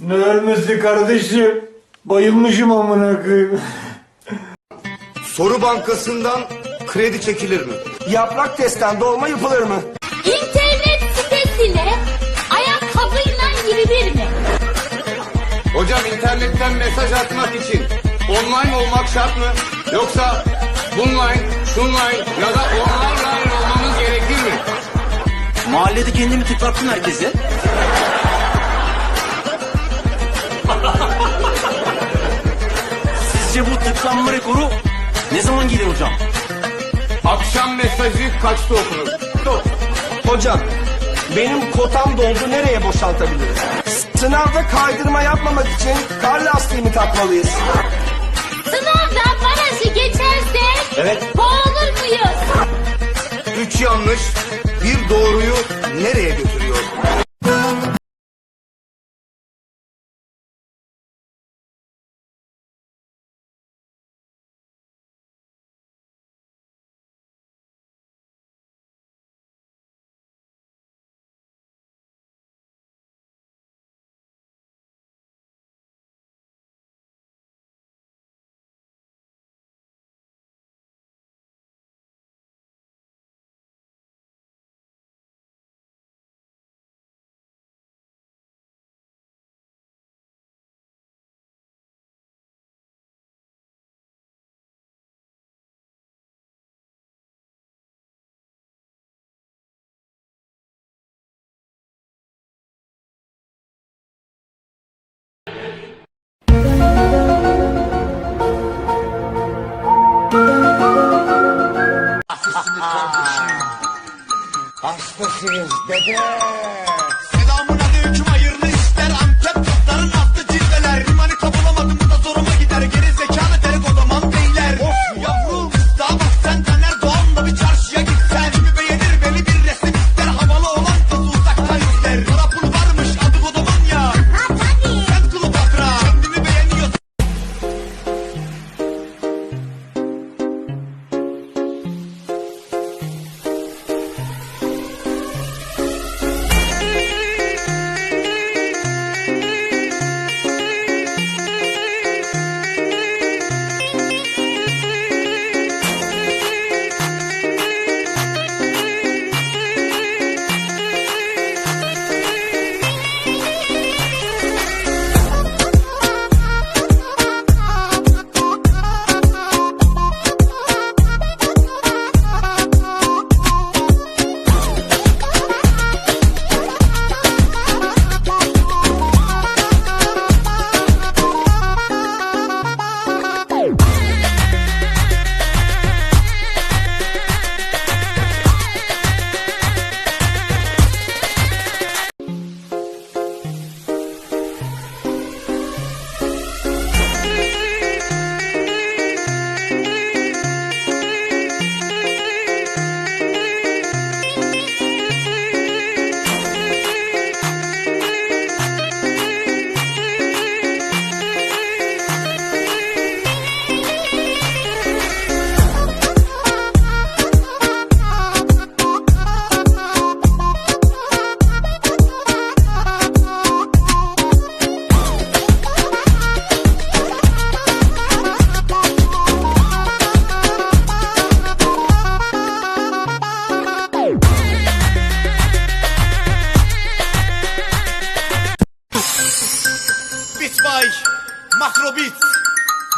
Ne ölmesi kardeşim? Bayılmışım amına koyayım. Soru bankasından kredi çekilir mi? Yaprak testten dolma yapılır mı? İnternet sitesine ayakkabıyla girilir mi? Hocam internetten mesaj atmak için online olmak şart mı? Yoksa bunline, şunline ya da online olmamız gerekir mi? Mahallede kendimi tıklattın herkese. Sizce bu tıklanma rekoru ne zaman gelir hocam? Akşam mesajı kaçta okunur? Hocam, benim kotam doldu nereye boşaltabilirim? Sınavda kaydırma yapmamak için kar lastiğimi takmalıyız. Sınavda barajı geçersek Evet. boğulur muyuz? Üç yanlış, bir doğruyu nereye götürüyor? Hastasıyız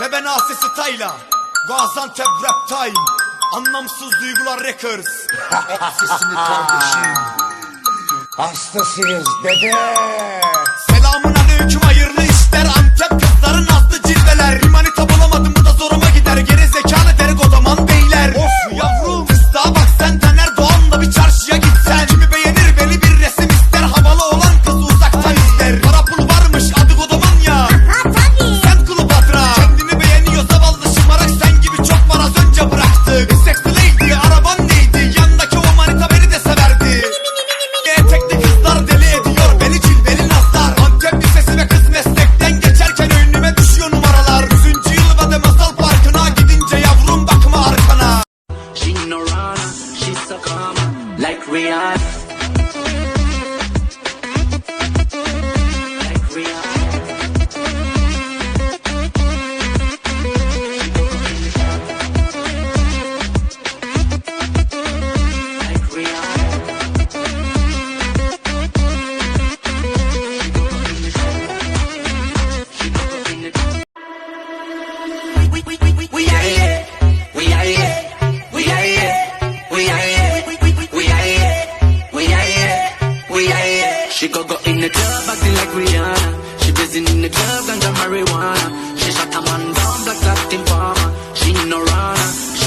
ve ben Asesi Tayla Gaziantep Rap Time Anlamsız Duygular Records Hastasını kardeşim. Hastasıyız dede. Selamun aleyküm hayırlı işler Antep kızların like we are.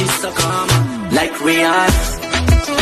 Runner. She so calm like Rihanna.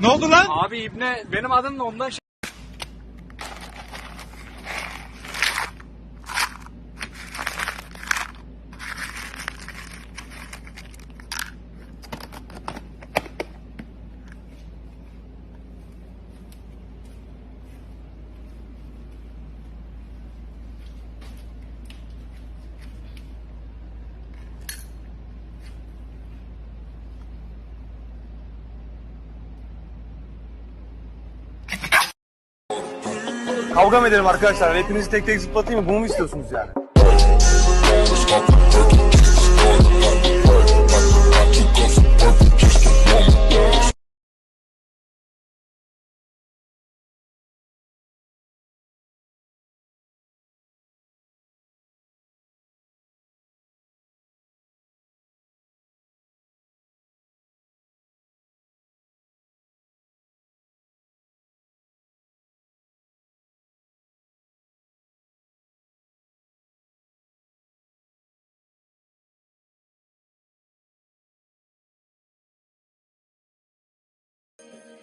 Ne oldu lan? Abi İbne benim adım da ondan Kavga mı edelim arkadaşlar? Hepinizi tek tek zıplatayım mı? Bunu mu istiyorsunuz yani?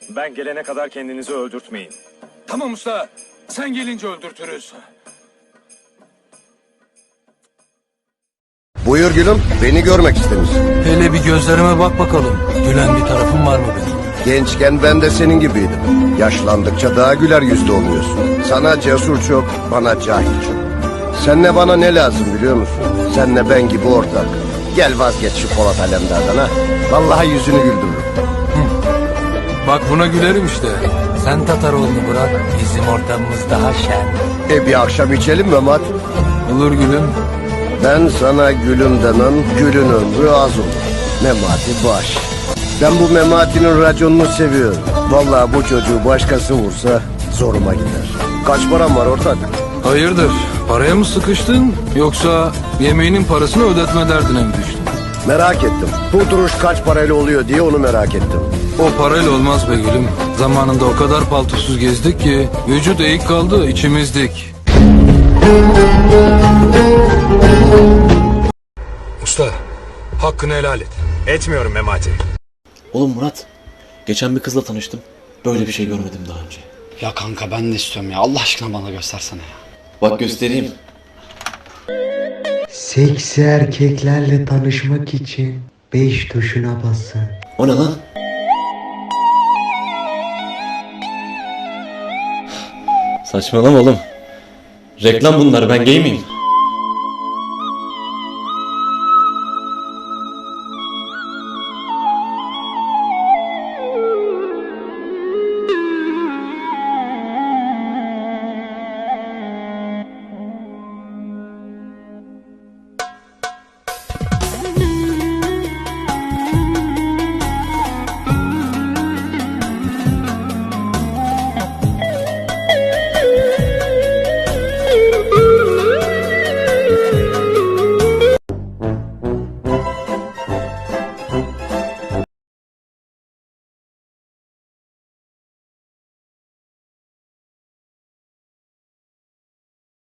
Ben gelene kadar kendinizi öldürtmeyin. Tamam usta. Sen gelince öldürtürüz. Buyur gülüm, beni görmek istemiş. Hele bir gözlerime bak bakalım. Gülen bir tarafım var mı benim? Gençken ben de senin gibiydim. Yaşlandıkça daha güler yüzlü oluyorsun. Sana cesur çok, bana cahil çok. Senle bana ne lazım biliyor musun? Senle ben gibi ortak. Gel vazgeç şu Polat Alemdar'dan ha. Vallahi yüzünü güldürürüm. Bak buna gülerim işte. Sen Tataroğlu'nu bırak. Bizim ortamımız daha şen. E bir akşam içelim Mehmet. Olur gülüm. Ben sana gülüm demem, gülün ömrü az olur. Memati baş. Ben bu Memati'nin raconunu seviyorum. Vallahi bu çocuğu başkası vursa zoruma gider. Kaç param var ortak? Hayırdır? Paraya mı sıkıştın yoksa yemeğinin parasını ödetme derdine mi düştün? Merak ettim. Bu duruş kaç parayla oluyor diye onu merak ettim. O parayla olmaz be gülüm. Zamanında o kadar paltosuz gezdik ki vücut eğik kaldı içimizdik. Usta hakkını helal et. Etmiyorum Memati. Oğlum Murat, geçen bir kızla tanıştım. Böyle bir şey görmedim daha önce. Ya kanka ben de istiyorum ya. Allah aşkına bana göstersene ya. Bak göstereyim. Seksi erkeklerle tanışmak için 5 tuşuna basın. O ne lan? Saçmalama oğlum. Reklam bunlar ben gay miyim?